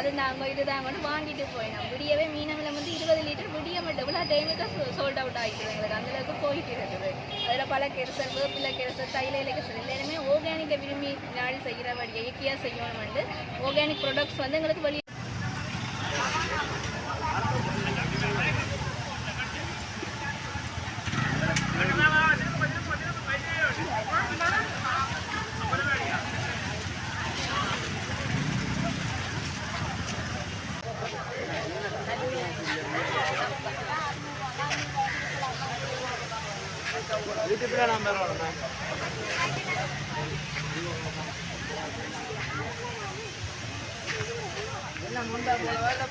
அது நாங்கள் இது தாங்கன்னு வாங்கிட்டு போயினோம். விடியவே மீனவில் வந்து இருபது லிட்டர் விடிய மட்டும் டைமுக்கு சோல்ட் அவுட் ஆகிட்டு எங்களுக்கு. அந்தளவுக்கு போயிட்டு இருக்குது. அதில் பல கெரிசல் வேப்பிலை கெரிசல் தைல இலை கெரிசல் எல்லாருமே ஆர்கானிக்கை விரும்பி நாடி செய்கிறபடி இயற்கையாக செய்யணும் வந்து ஆர்கானிக் ப்ரொடக்ட்ஸ் வந்து எங்களுக்கு வெளியே வணக்கம்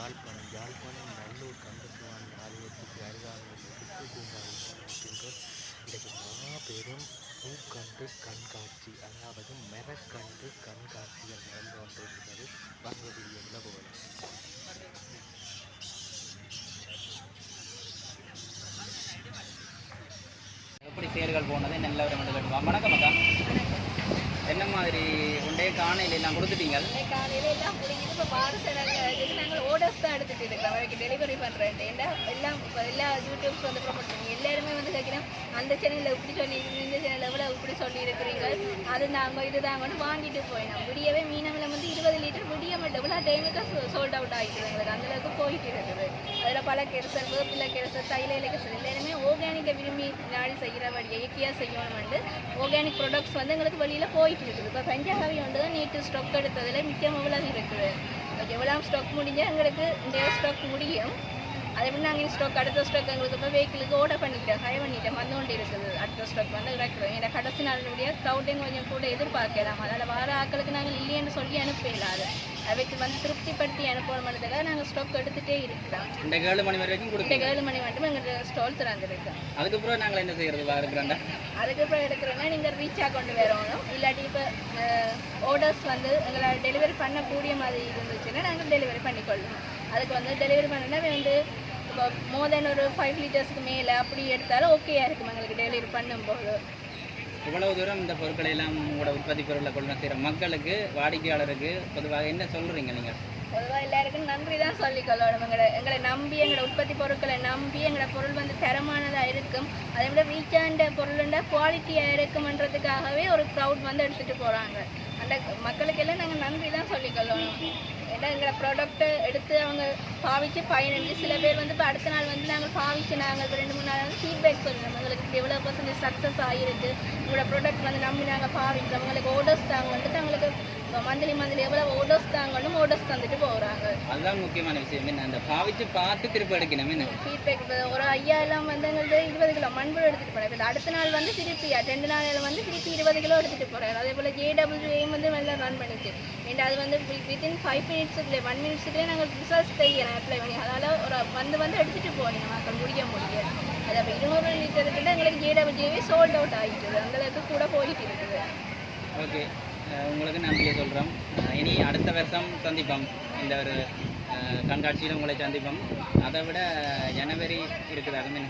யாழ்ப்பாணம் யாழ்ப்பாணம் நல்லூர் கந்தசுவாமி ஆலயத்துக்கு அருகாமையில் உள்ள சுற்று பூங்காவில் இன்றைக்கு மாபெரும் பூக்கன்று கண்காட்சி அதாவது மரக்கன்று கண்காட்சிகள் நடந்து கொண்டிருக்கிறது வாங்க வீடியோவில் எப்படி செயல்கள் போனது நல்ல ஒரு மட்டும் வணக்கம் அக்கா. என்ன மாதிரி உண்டே காணையில் எல்லாம் கொடுத்துட்டீங்க? காலையில் எல்லாம் முடிஞ்சுட்டு இப்போ பார்சல் நாங்கள் ஓடர்ஸ் தான் எடுத்துகிட்டு இருக்கிறோம் டெலிவரி பண்ணுறேன் ஏன்னா எல்லாம் எல்லா யூடியூப்ஸ் வந்து ப்ரொமோட் பண்ணி எல்லாருமே வந்து கேட்குறோம் அந்த சேனலில் இப்படி சொல்லி இந்த சேனலில் எவ்வளோ இப்படி சொல்லி இருக்கிறீங்க அது நாங்கள் இது தாங்கன்னு வாங்கிட்டு போயினோம் விடியவே மீனவில் வந்து இருபது லிட்டர் விடிய மட்டும் இவ்வளோ டைமுக்கு சோல்ட் அவுட் ஆகிட்டு எங்களுக்கு. அந்தளவுக்கு போயிட்டு இருக்குது. அதில் பல கெரிசல் வேப்பில கெரிசல் தைல இலை கெரிசல் எல்லாருமே ஆர்கானிக்கை விரும்பி நாடி செய்கிறபடி இயற்கையாக செய்யணும் வந்து ஆர்கானிக் ப்ரொடக்ட்ஸ் வந்து எங்களுக்கு வெளியில் போயிட்டு இருக்குது. இப்போ பஞ்சாபி வந்து தான் நேற்று ஸ்டாக் எடுத்ததில் மிக்க எவ்வளோ இருக்குது? ஓகே எவ்வளோ ஸ்டாக் முடிஞ்சால் எங்களுக்கு இந்த ஸ்டாக் முடியும். அதே மாதிரி நாங்கள் ஸ்டாக் அடுத்த ஸ்டாக் எங்களுக்கு இப்போ வெஹிக்கிளுக்கு ஆர்டர் பண்ணிட்டோம் ஹை பண்ணிட்டோம் வந்து கொண்டு இருக்குது. அடுத்த ஸ்டாக் வந்து இறக்குறோம். ஏன்னா கடைசி நாளுடைய க்ரௌடிங் கொஞ்சம் கூட எதிர்பார்க்கலாம் அதனால் வர ஆட்களுக்கு நாங்கள் இல்லைன்னு சொல்லி அனுப்பிடலாது அவைக்கு வந்து திருப்திப்படுத்தி அனுப்பணுன்றதுக்காக நாங்கள் ஸ்டாக் எடுத்துகிட்டே இருக்கிறோம். இந்த ஏழு மணி வரைக்கும் கொடுத்தீங்க ஏழு மணி மட்டும் எங்கள் ஸ்டால் திறந்துருக்கு. அதுக்கப்புறம் நாங்கள் என்ன செய்யறது? வா இருக்கிறாண்டா அதுக்கப்புறம் எடுக்கிறோன்னா நீங்கள் ரீச்சாக கொண்டு வரணும். இல்லாட்டி இப்போ ஆர்டர்ஸ் வந்து எங்களை டெலிவரி பண்ணக்கூடிய மாதிரி இருந்துச்சுன்னா நாங்கள் டெலிவரி பண்ணிக்கொள்ளணும். அதுக்கு வந்து டெலிவரி பண்ணனா வந்து மோர் தென் ஒரு ஃபைவ் லிட்டர்ஸ்க்கு மேலே அப்படி எடுத்தாலும் ஓகேயா இருக்கும் எங்களுக்கு டெலிவரி பண்ணும்போது. இவ்வளவு தூரம் இந்த பொருட்களை எல்லாம் உங்களோட உற்பத்தி பொருளை கொண்டு செய்கிற மக்களுக்கு வாடிக்கையாளருக்கு பொதுவாக என்ன சொல்றீங்க நீங்கள் பொதுவாக எல்லாருக்கும் நன்றி தான் சொல்லிக்கொள்ளணும் எங்களை எங்களை நம்பி எங்களோட உற்பத்தி பொருட்களை நம்பி எங்களோட பொருள் வந்து தரமானதாக இருக்கும். அதை விட ரீச்சாண்ட பொருளுண்ட குவாலிட்டியாக இருக்குமன்றதுக்காகவே ஒரு க்ரௌட் வந்து எடுத்துகிட்டு போகிறாங்க அந்த மக்களுக்கு எல்லாம் நாங்கள் நன்றி தான் சொல்லிக்கொள்ளணும் ஏன்னா எங்களை ப்ராடக்ட்டை எடுத்து அவங்க பாவிச்சு பயனடைஞ்சு சில பேர் வந்து இப்போ அடுத்த நாள் வந்து நாங்கள் பாவிச்சு நாங்கள் இப்போ ரெண்டு மூணு நாள் ஃபீட்பேக் சொல்லணும் எங்களுக்கு இப்படி எவ்வளோ பர்சன்டேஜ் சக்ஸஸ் ஆகிருக்கு உங்களோட ப்ராடக்ட் வந்து நம்பி நாங்கள் பாவிக்கிறோம். உங்களுக்கு ஓர்டர்ஸ் தாங்க வந்துட்டு அவங்களுக்கு மந்த்லி மந்த்லி எவ்வளோ ஓர்டர்ஸ் தாங்கணும் ஓர்டர்ஸ் தந்துட்டு போகிறாங்க அதுதான் முக்கியமான விஷயம். என்ன அந்த பாவிச்சு பார்த்து திருப்பி எடுக்கணும். என்ன? ஃபீட்பேக் ஒரு ஐயா எல்லாம் வந்து எங்களுக்கு இருபது கிலோ மண்புழு எடுத்துகிட்டு போகிறேன் இப்போ அடுத்த நாள் வந்து திருப்பி ரெண்டு நாளில் வந்து திருப்பி இருபது கிலோ எடுத்துகிட்டு போகிறேன் அதே போல் ஜேடபிள்யூஏம் வந்து நல்லா ரன் பண்ணிச்சு ஏன்னா அது வந்து வித்தின் ஃபைவ் மினிட்ஸுக்குள்ளே ஒன் மினிட்ஸுக்குள்ளே நாங்கள் ரிசல்ட்ஸ் தெரியும் அப்ளை பண்ணி. அதனால் ஒரு வந்து வந்து எடுத்துகிட்டு போகிறேன் மக்கள் முடிய முடிய. அது அப்போ இருநூறு லிட்டர் கிட்ட எங்களுக்கு ஜேடபிள்யூஏ சோல்ட் அவுட் ஆகிட்டுது அந்த அளவுக்கு கூட போயிட்டு இருக்குது. ஓகே உங்களுக்கு நன்றியை சொல்கிறோம் இனி அடுத்த வருஷம் சந்திப்போம். இந்த ஒரு கண்காட்சியில் உங்களை சந்திப்போம். அதை விட ஜனவரி இருக்குது அது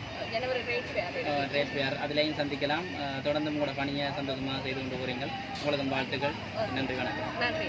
ட்ரேட் ஃபேர் அதுலேயும் சந்திக்கலாம். தொடர்ந்து உங்களோட பணியை சந்தோஷமாக செய்து கொண்டு போகிறீங்கள் உங்களுக்கு வாழ்த்துக்கள். நன்றி வணக்கம். நன்றி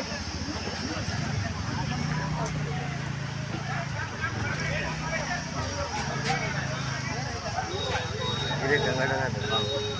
சரி இது சரி இது கங்கடா தான் இருநூற்றம்பது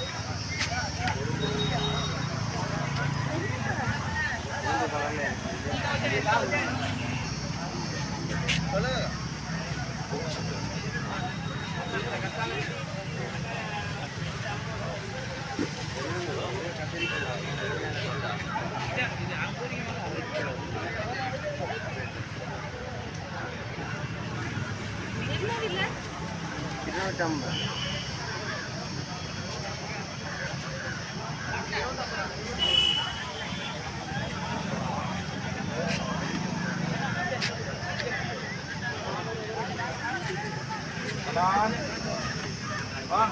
Con. Con.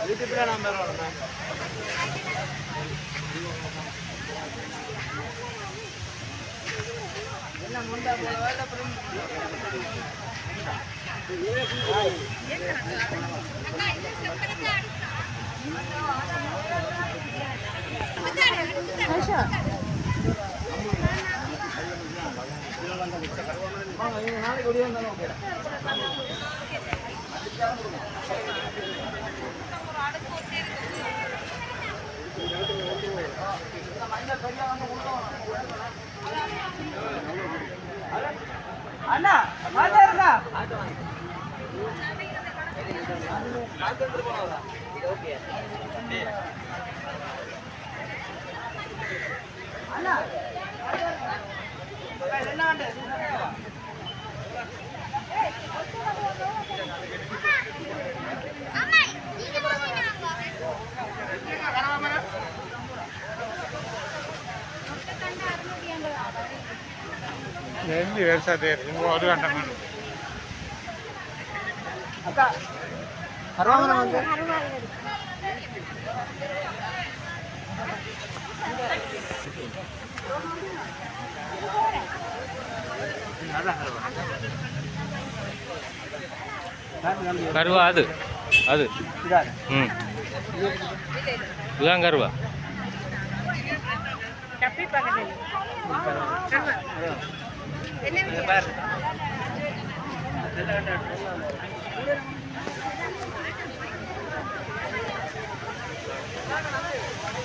வீட்டுக்குள்ள நம்ம என்ன முண்டா போல வேலை அப்புறம் நாளைக்கு ஒடியா இருந்தாலும் ஓகே அண்ணா அண்ணா എന്ത് വേർസാതെ ഒരു കണ്ടെന്നാണ് அருவாமனை வந்து. கருவா அது. அது. ம். இதுதான் கருவா. என்ன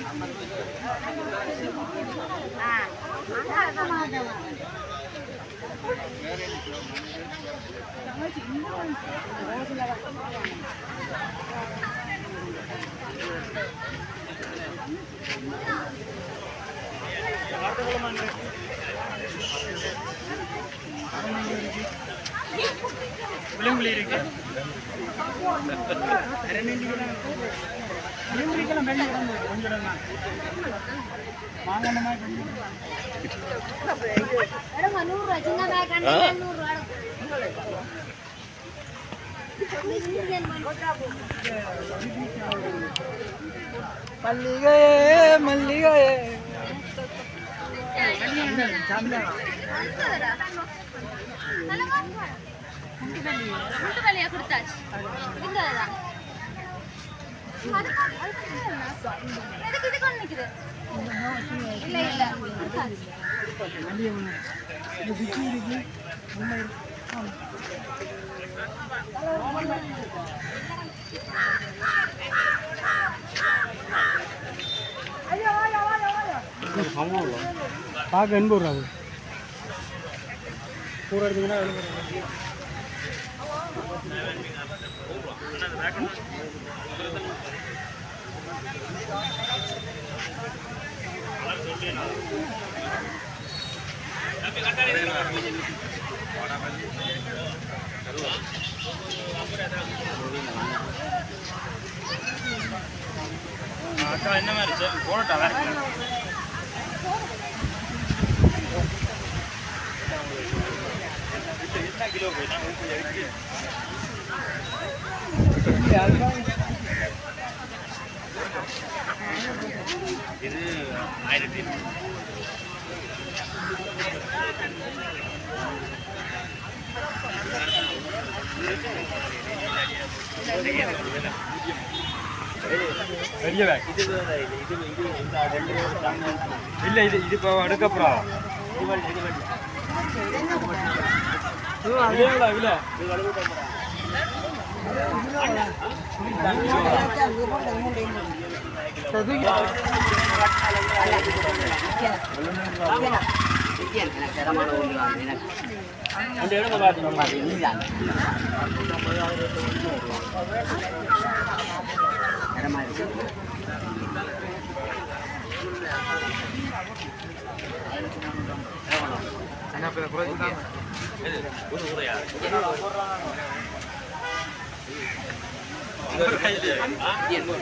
கொடுத்தாச்சு இருந்ததுதான் எதுக்கு இது கொண்டு நிக்குது இல்ல இல்ல கொடுத்தாச்சு பார்க்க எண்பது ரூபா எடுத்தீங்கன்னா எழுபது ரூபா அக்கா என்ன மாதிரி போட்டா பெரிய பேக் இல்லை இது இது இப்போ எடுக்கப்புறம் இல்லை அதுக்கு எனக்கு எனக்கு இடமான ஒன்று எனக்கு அந்த இடத்த பார்த்துக்கணும் அது நீதான் இடமா இருக்கு என்ன பேர் குறைஞ்சுதான் ஒரு உரையா இது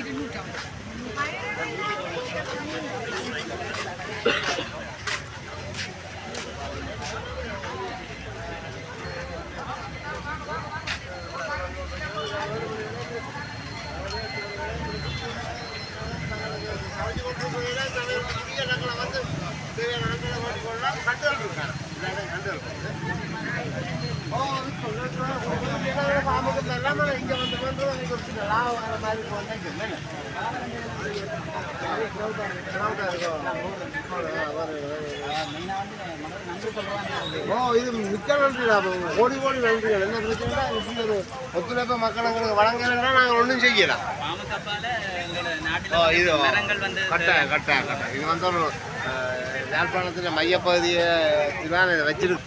இருநூற்றாம் ஓ இது மிக்க நன்றி கோடி கோடி நன்றிகள். என்ன பிரச்சனை இப்படி ஒரு ஒத்துழைப்பு மக்கள் எங்களுக்கு நாங்கள் ஒன்றும் செய்யலாம் ஓ இது கட்டாயம் கட்டாயம் கட்டாயம். இது வந்து ஒரு யாழ்ப்பாணத்தில் மையப்பகுதியை தான் இதை வச்சிருக்கு.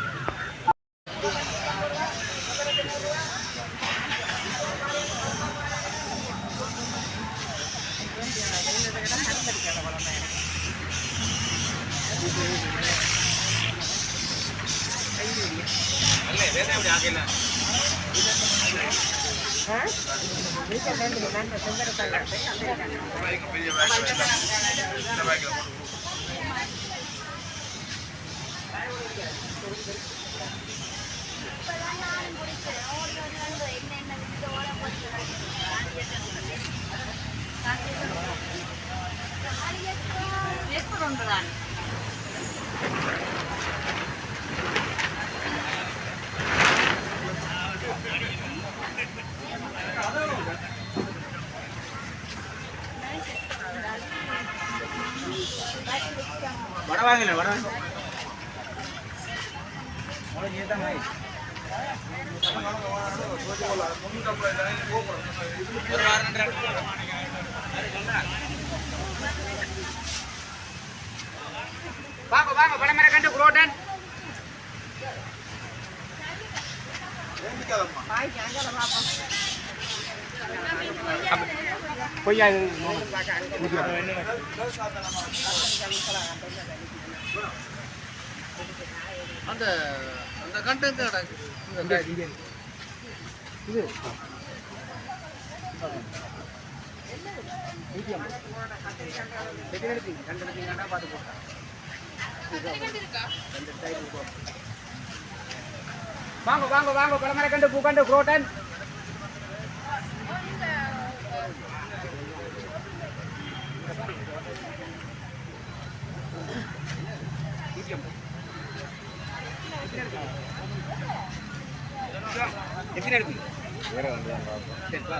கட்டாயம் செய்வோம் வட வாங்கல வட வாங்க. வாங்க வாங்க பழமர கண்டு குரோட்டன் பொய்யா அந்த அந்த கண்டென்ட் வாங்க வாங்க வாங்க. பழமர கண்டு பூ கண்டு குரோட்டன். எத்தனை இருக்கு சரி, வா.